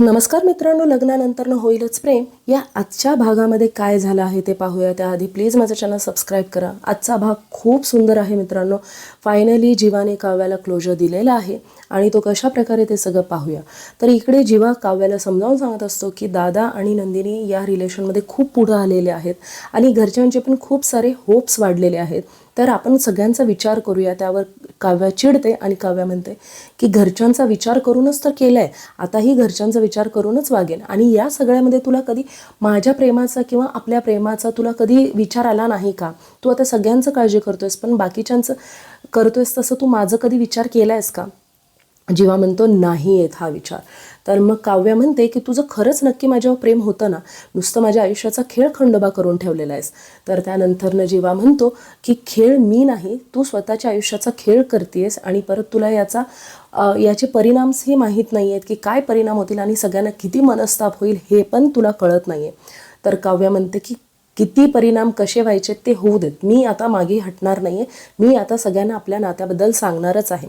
नमस्कार मित्रांनो लग्नानंतर होईलच प्रेम. या आजच्या भागामध्ये काय झालं आहे ते पाहूया. त्याआधी प्लीज माझं चॅनल सबस्क्राईब करा. आजचा भाग खूप सुंदर आहे मित्रांनो. फायनली जीवाने काव्याला क्लोजर दिलेला आहे आणि तो कशा प्रकारे ते सगळं पाहूया. तर इकडे जीवा काव्याला समजावून सांगत असतो की दादा आणि नंदिनी या रिलेशनमध्ये खूप पुढं आलेले आहेत आणि घरच्यांचे पण खूप सारे होप्स वाढलेले आहेत. तर आपण सगळ्यांचा विचार करूया. त्यावर काव्या चिडते आणि काव्या म्हणते की घरच्यांचा विचार करूनच तर केलं आहे आताही घरच्यांचा विचार करूनच वागेन. आणि या सगळ्यामध्ये तुला कधी माझ्या प्रेमाचा किंवा आपल्या प्रेमाचा तुला कधी विचार आला नाही का? तू आता सगळ्यांचं काळजी करतोयस पण बाकीच्यांचं करतोयस तसं तू माझं कधी विचार केला आहेस का? जेव्हा म्हणतो नाही येत हा विचार. तर मग काव्या म्हणते की तुझं खरंच नक्की माझ्यावर प्रेम होतं ना? नुसतं माझ्या आयुष्याचा खेळ खंडोबा करून ठेवलेला आहेस. तर त्यानंतरनं जेव्हा म्हणतो की खेळ मी नाही तू स्वतःच्या आयुष्याचा खेळ करतेस आणि परत तुला याचा याचे परिणामही माहीत नाही आहेत की काय परिणाम होतील आणि सगळ्यांना किती मनस्ताप होईल हे पण तुला कळत नाही आहे तर काव्या म्हणते की किती परिणाम कसे व्हायचे ते होऊ देत. मी आता मागे हटणार नाही आहे मी आता सगळ्यांना आपल्या नात्याबद्दल सांगणारच आहे.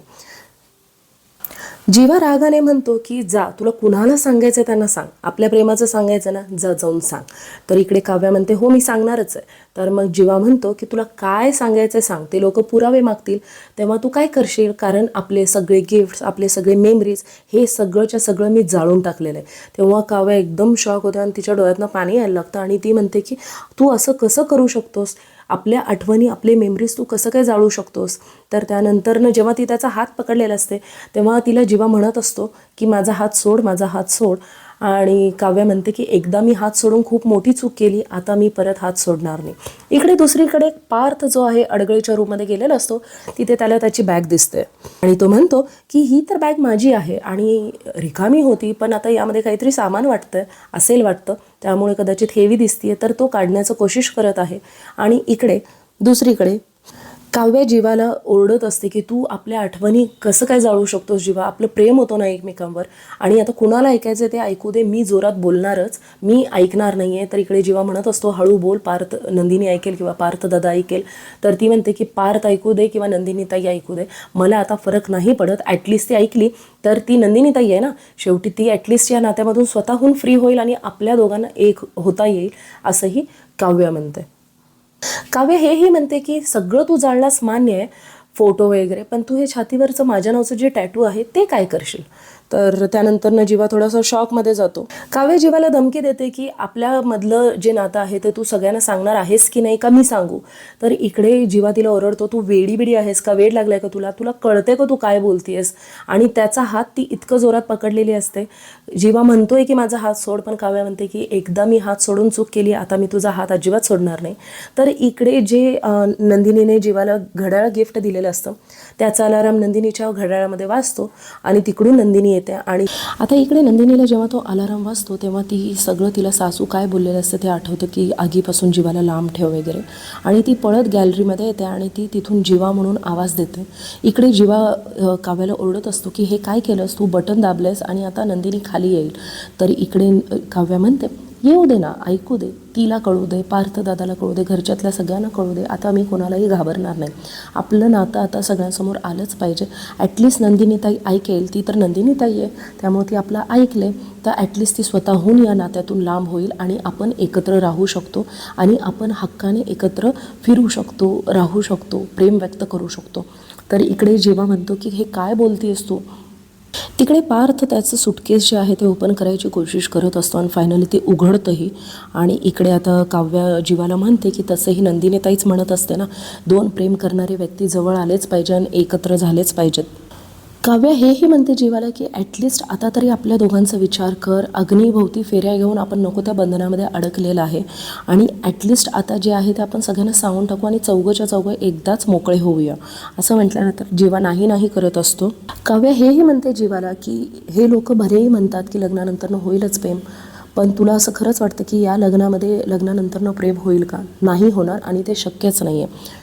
जीवा रागाने म्हणतो की जा तुला कुणाला सांगायचं त्यांना सांग. आपल्या प्रेमाचं सांगायचं ना जा जाऊन सांग. तर इकडे काव्या म्हणते हो मी सांगणारच आहे. तर मग जीवा म्हणतो की तुला काय सांगायचं सांग. ते लोक पुरावे मागतील. तेव्हा तू काय करशील? कारण आपले सगळे गिफ्ट्स आपले सगळे मेमरीज हे सगळंच्या सगळं मी जाळून टाकलेलं आहे. तेव्हा काव्या एकदम शॉक होते आणि तिच्या डोळ्यातनं पाणी यायला लागतं आणि ती म्हणते की तू असं कसं करू शकतोस? आपल्या आठवणी आपले मेमरीज तू कसं काय जाळू शकतोस? तर त्यानंतरनं जेव्हा ती त्याचा हात पकडलेला असते तेव्हा तिला जीवा म्हणत असतो की माझा हात सोड माझा हात सोड. आणि काव्या म्हणते की एकदा मी हात सोडून खूप मोठी चूक केली आता मी परत हात सोडणार नाही. इकडे दुसरीकडे पार्थ जो आहे अडगळीच्या रूममध्ये गेलेला असतो तिथे त्याला त्याची बॅग दिसते. आणि तो म्हणतो की ही तर बॅग माझी आहे आणि रिकामी होती पण आता यामध्ये काहीतरी सामान वाटतंय असेल वाटतं. त्यामुळे कदाचित हेवी दिसतीये तर तो काढण्याचं कोशिश करत आहे. आणि इकडे दुसरीकडे काव्य जीवाला ओरडत असते की तू आपल्या आठवणी कसं काय जाळू शकतोस जीवा? आपलं प्रेम होतं ना एकमेकांवर. आणि आता कुणाला ऐकायचं ते ऐकू दे. मी जोरात बोलणारच. मी ऐकणार नाही आहे तर इकडे जीवा म्हणत असतो हळू बोल पार्थ नंदिनी ऐकेल किंवा पार्थ दादा ऐकेल. तर ती म्हणते की पार्थ ऐकू दे किंवा नंदिनी ताई ऐकू दे. मला आता फरक नाही पडत. ॲटलिस्ट ती ऐकली. तर ती नंदिनी ताई आहे ना शेवटी ती ॲटलिस्ट या नात्यामधून स्वतःहून फ्री होईल आणि आपल्या दोघांना एक होता येईल असंही काव्य म्हणते. काव्य हेही म्हणते की सगळं तू जाणलास मान्य आहे फोटो वगैरे पण तू हे छातीवरचं माझ्या नावचं जे टॅटू आहे ते काय करशील? तर त्यानंतरनं जीवा थोडासा शॉकमध्ये जातो. काव्य जीवाला धमकी देते की आपल्यामधलं जे नातं आहे ते तू सगळ्यांना सांगणार आहेस की नाही का मी सांगू? तर इकडे जीवा तिला ओरडतो तू वेडी बिडी आहेस का? वेड लागलाय का तुला? तुला कळते का तू काय बोलतीयस? आणि त्याचा हात ती इतकं जोरात पकडलेली असते. जीवा म्हणतोय की माझा हात सोड पण काव्या म्हणते की एकदा मी हात सोडून चूक केली आता मी तुझा हात अजिबात सोडणार नाही. तर इकडे जे नंदिनीने जीवाला घड्याळ गिफ्ट दिलेलं असतं त्याचा अलाराम नंदिनीच्या घड्याळामध्ये वाजतो आणि तिकडून नंदिनी येते. आणि आता इकडे नंदिनीला जेव्हा तो अलाराम वाजतो तेव्हा ती सगळं तिला सासू काय बोललेलं असतं ते आठवतं की आगीपासून जीवाला लांब ठेव वगैरे. आणि ती पळत गॅलरीमध्ये येते आणि ती तिथून जीवा म्हणून आवाज देते. इकडे जीवा काव्याला ओरडत असतो की हे काय केलंस? तू बटन दाबलंस आणि आता नंदिनी खाली येईल. तर इकडे काव्या म्हणते येऊ दे ना ऐकू दे. तिला कळू दे पार्थ दादाला कळू दे घरच्यातल्या सगळ्यांना कळू दे. आता मी कोणालाही घाबरणार नाही. आपलं नातं आता सगळ्यांसमोर आलंच पाहिजे. ॲटलिस्ट नंदिनीताई ऐकेल. ती तर नंदिनीताई आहे. त्यामुळे ती आपलं ऐकले. तर ॲटलिस्ट ती स्वतःहून या नात्यातून लांब होईल आणि आपण एकत्र राहू शकतो आणि आपण हक्काने एकत्र फिरू शकतो राहू शकतो प्रेम व्यक्त करू शकतो. तर इकडे जेव्हा म्हणतो की हे काय बोलतेस तू? तिकडे पार्थ त्याचं सुटकेस जे आहे ते ओपन करायची कोशिश करत असतो आणि फायनली ते उघडतंही. आणि इकडे आता काव्या जीवाला म्हणते की तसंही नंदिनी ताईच म्हणत असते ना दोन प्रेम करणारे व्यक्ती जवळ आलेच पाहिजे आणि एकत्र झालेच पाहिजेत. काव्या हेही म्हणते जीवाला की ॲटलिस्ट आता तरी आपल्या दोघांचा विचार कर. अग्नीभोवती फेऱ्या घेऊन आपण नको त्या बंधनामध्ये अडकलेलं आहे. आणि ॲटलिस्ट आता जे आहे ते आपण सगळ्यांना सांगून टाकू आणि चौघच्या चौघं एकदाच मोकळे होऊया. असं म्हटल्यानंतर जीवा नाही नाही करत असतो. काव्या हेही म्हणते जीवाला की हे लोक भरेही म्हणतात की लग्नानंतरनं होईलच प्रेम पण तुला असं खरंच वाटतं की या लग्नामध्ये लग्नानंतरनं प्रेम होईल का? नाही होणार आणि ते शक्यच नाही आहे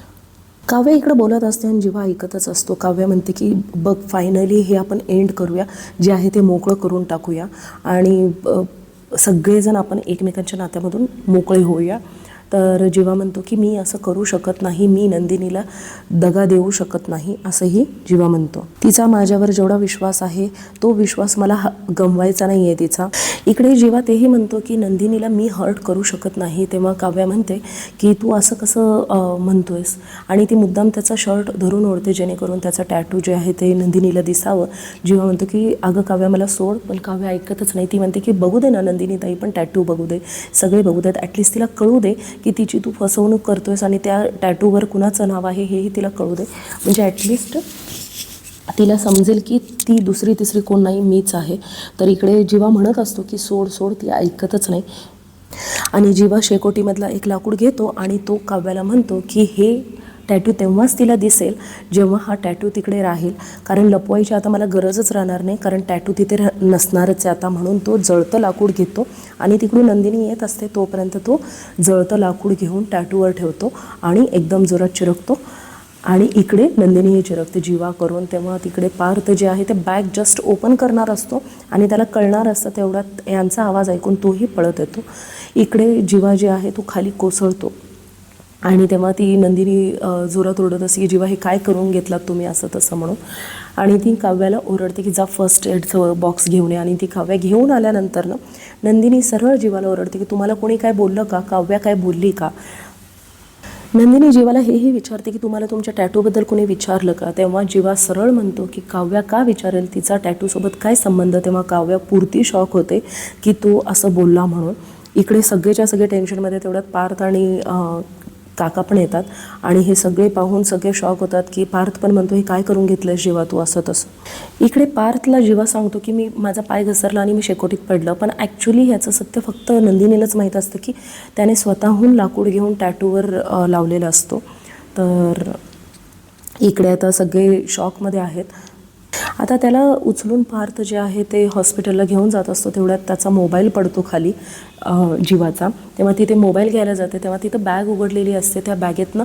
काव्य इकडं बोलत असते आणि जेव्हा ऐकतच असतो काव्य म्हणते की बघ फायनली हे आपण एंड करूया. जे आहे ते मोकळं करून टाकूया. आणि सगळेजण आपण एकमेकांच्या नात्यामधून मोकळे होऊया. तर जीवा म्हणतो की मी असं करू शकत नाही मी नंदिनीला दगा देऊ शकत नाही असंही जीवा म्हणतो. तिचा माझ्यावर जेवढा विश्वास आहे तो विश्वास मला गमवायचा नाही आहे तिचा. इकडे जीवा तेही म्हणतो की नंदिनीला मी हर्ट करू शकत नाही तेव्हा काव्या म्हणते की तू असं कसं म्हणतोयस? आणि ती मुद्दाम त्याचा शर्ट धरून ओढते जेणेकरून त्याचा टॅटू जे आहे ते नंदिनीला दिसावं. जीवा म्हणतो की अगं काव्या मला सोड पण काव्या ऐकतच नाही. ती म्हणते की बघू दे ना नंदिनी ताई पण टॅटू बघू दे. सगळे बघू देत. ॲटलिस्ट तिला कळू दे की तिची तू फसवणूक करतोयस आणि त्या टॅटूवर कुणाचं नाव आहे हेही तिला कळू दे. म्हणजे ॲटलिस्ट तिला समजेल की ती दुसरी तिसरी कोण नाही मीच आहे. तर इकडे जीवा म्हणत असतो की सोड सोड ती ऐकतच नाही. आणि जीवा शेकोटीमधला एक लाकूड घेतो आणि तो काव्याला म्हणतो की हे टॅटू तेव्हाच तिला दिसेल जेव्हा हा टॅटू तिकडे राहील. कारण लपवायची आता मला गरजच राहणार नाही कारण टॅटू तिथे नसणारच आहे आता. म्हणून तो जळतं लाकूड घेतो आणि तिकडून नंदिनी येत असते तोपर्यंत तो जळतं लाकूड घेऊन टॅटूवर ठेवतो आणि एकदम जोरात चिरकतो. आणि इकडे नंदिनीही चिरकते जीवा करून. तेव्हा तिकडे पार्थ जे आहे ते बॅग जस्ट ओपन करणार असतो आणि त्याला कळणार असतं तेवढ्यात यांचा आवाज ऐकून तोही पळत येतो. इकडे जीवा जे आहे तो खाली कोसळतो. आणि तेव्हा ती नंदिनी जोरात ओरडत असते की जेव्हा हे काय करून घेतलात तुम्ही असं तसं म्हणून? आणि ती काव्याला ओरडते की जा फर्स्ट एडचं बॉक्स घेऊन ये. आणि ती काव्या घेऊन आल्यानंतर ना नंदिनी सरळ जीवाला ओरडते की तुम्हाला कोणी काय बोललं का? काव्या काय बोलली का? नंदिनी जीवाला हेही विचारते की तुम्हाला तुमच्या टॅटूबद्दल कोणी विचारलं का? तेव्हा जीवा सरळ म्हणतो की काव्या का विचारेल? तिचा टॅटूसोबत काय संबंध? तेव्हा काव्या पुरती शॉक होते की तो असं बोलला म्हणून. इकडे सगळेच्या सगळे टेन्शनमध्ये तेवढ्यात पार्थ आणि काका पण येतात आणि हे सगळे पाहून सगळे शॉक होतात की पार्थ पण म्हणतो हे काय करून घेतलं जीवा तू असं तसं? इकडे पार्थला जीवा सांगतो की मी माझा पाय घसरला आणि मी शेकोटीत पडलं. पण ॲक्च्युली ह्याचं सत्य फक्त नंदिनीलाच माहीत असतं की त्याने स्वतःहून लाकूड घेऊन टॅटूवर लावलेला असतो. तर इकडे आता सगळे शॉकमध्ये आहेत. आता त्याला उचलून पार्थ जे आहे ते हॉस्पिटलला घेऊन जात असतो. तेवढ्यात त्याचा मोबाईल पडतो खाली जीवाचा. तेव्हा तिथे मोबाईल घ्यायला जाते. तेव्हा तिथं बॅग उघडलेली असते. त्या बॅगेतनं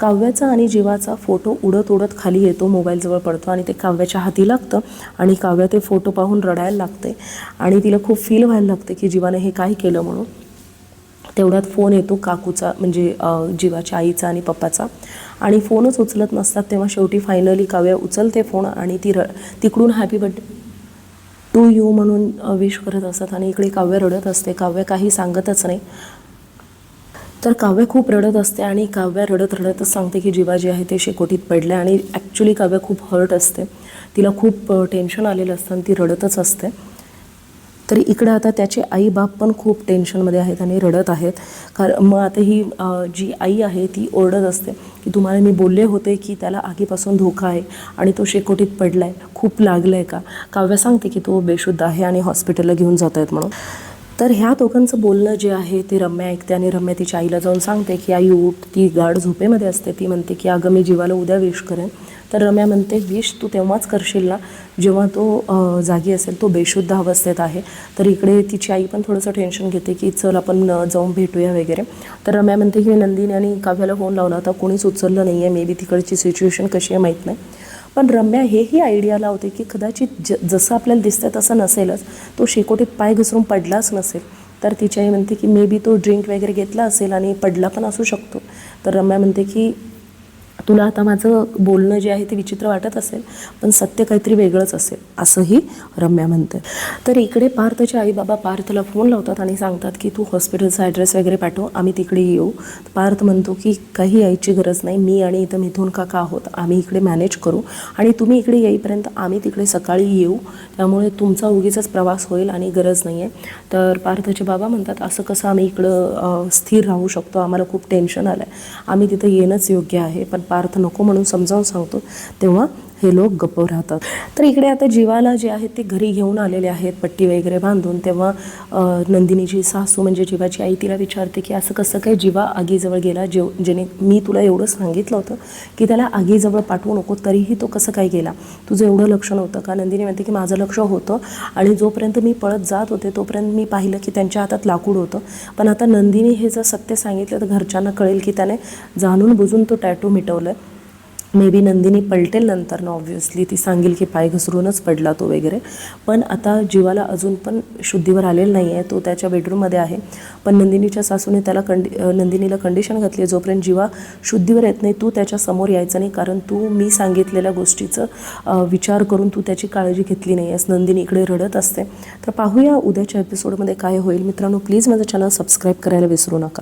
काव्याचा आणि जीवाचा फोटो उडत उडत खाली येतो. मोबाईलजवळ पडतो आणि ते काव्याच्या हाती लागतं आणि काव्या ते फोटो पाहून रडायला लागते. आणि तिला खूप फील व्हायला लागते की जीवाने हे काय केलं म्हणून. तेवढ्यात फोन येतो काकूचा म्हणजे जीवाच्या आईचा आणि पप्पाचा. आणि फोनच उचलत नसतात तेव्हा शेवटी फायनली काव्या उचलते फोन आणि ती र तिकडून हॅपी बर्थडे टू यू म्हणून विश करत असतात आणि इकडे काव्य रडत असते. काव्य काही सांगतच नाही. तर काव्य खूप रडत असते आणि काव्य रडत रडतच सांगते की जीवा जे आहे ते शेकोटीत पडले आणि ॲक्च्युली काव्य खूप हर्ट असते. तिला खूप टेन्शन आलेलं असतं आणि ती रडतच असते. तर इकडं आता त्याचे आई बाप पण खूप टेन्शनमध्ये आहेत आणि रडत आहेत. कारण मग आता ही जी आई आहे ती ओरडत असते की तुम्हाला मी बोलले होते की त्याला आगीपासून धोका आहे आणि तो शेकोटीत पडला आहे खूप लागलं आहे का? काव्य सांगते की तो बेशुद्ध आहे आणि हॉस्पिटलला घेऊन जात आहेत म्हणून. तर ह्या दोघांचं बोलणं जे आहे ते रम्या ऐकते आणि रम्या तिच्या आईला जाऊन सांगते की आई उठ ती गाढ झोपेमध्ये असते. ती म्हणते की अगं मी जीवाला उद्या विश करेन. तर रम्या म्हणते विश तू तेव्हाच करशील ना जेव्हा तो जागी असेल तो बेशुद्ध अवस्थेत आहे. तर इकडे तिची आई पण थोडंसं टेन्शन घेते की चल आपण जाऊन भेटूया वगैरे. तर रम्या म्हणते की नंदिनी आणि काव्याला फोन लावला होता कोणीच उचललं नाही आहे मे बी तिकडची सिच्युएशन कशी आहे माहीत नाही. पण रम्या हेही आयडिया लावते की कदाचित ज जसं आपल्याला दिसतं तसं नसेलच तो शेकोटीत पाय घसरून पडलाच नसेल. तर तिची आई म्हणते की मे बी तो ड्रिंक वगैरे घेतला असेल आणि पडला पण असू शकतो. तर रम्या म्हणते की तुला आता माझं बोलणं जे आहे ते विचित्र वाटत असेल पण सत्य काहीतरी वेगळंच असेल असंही रम्या म्हणते तर इकडे पार्थचे आई बाबा पार्थला फोन लावतात आणि सांगतात की तू हॉस्पिटलचा ॲड्रेस वगैरे पाठव आम्ही तिकडे येऊ. पार्थ म्हणतो की काही यायची गरज नाही मी आणि इथं मिथून काका आहोत आम्ही इकडे मॅनेज करू. आणि तुम्ही इकडे येईपर्यंत आम्ही तिकडे सकाळी येऊ त्यामुळे तुमचा उगीचाच प्रवास होईल आणि गरज नाही आहे तर पार्थचे बाबा म्हणतात असं कसं आम्ही इकडं स्थिर राहू शकतो? आम्हाला खूप टेन्शन आलं आहे आम्ही तिथं येणंच योग्य आहे पण अर्थ नको म्हणून समजावून सांगतो. तेव्हा हे लोक गप्प राहतात. तर इकडे आता जीवाला जे आहेत ते घरी घेऊन आलेले आहेत पट्टी वगैरे बांधून. तेव्हा नंदिनीची सासू म्हणजे जीवाची आई तिला विचारते की असं कसं काय जीवा आगीजवळ गेला? जेव जेणे मी तुला एवढं सांगितलं होतं की त्याला आगीजवळ पाठवू नको तरीही तो कसं काय गेला? तुझं एवढं लक्ष नव्हतं का? नंदिनी म्हणते की माझं लक्ष होतं आणि जोपर्यंत मी पळत जात होते तोपर्यंत मी पाहिलं की त्यांच्या हातात लाकूड होतं. पण आता नंदिनी हे जर सत्य सांगितलं तर घरच्यांना कळेल की त्याने जाणून बुजून तो टॅटू मिटवलं. मे बी नंदिनी पलटेल नंतर ना ऑब्व्हियसली ती सांगेल की पाय घसरूनच पडला तो वगैरे. पण आता जीवाला अजून पण शुद्धीवर आलेला नाही आहे तो त्याच्या बेडरूममध्ये आहे. पण नंदिनीच्या सासूने त्याला कंडि नंदिनीला कंडिशन घातली आहे जोपर्यंत जीवा शुद्धीवर येत नाही तू त्याच्यासमोर यायचं नाही कारण तू मी सांगितलेल्या गोष्टीचं विचार करून तू त्याची काळजी घेतली नाही आहेस नंदिनी इकडे रडत असते. तर पाहूया उद्याच्या एपिसोडमध्ये काय होईल. मित्रांनो प्लीज माझं चॅनल सबस्क्राईब करायला विसरू नका.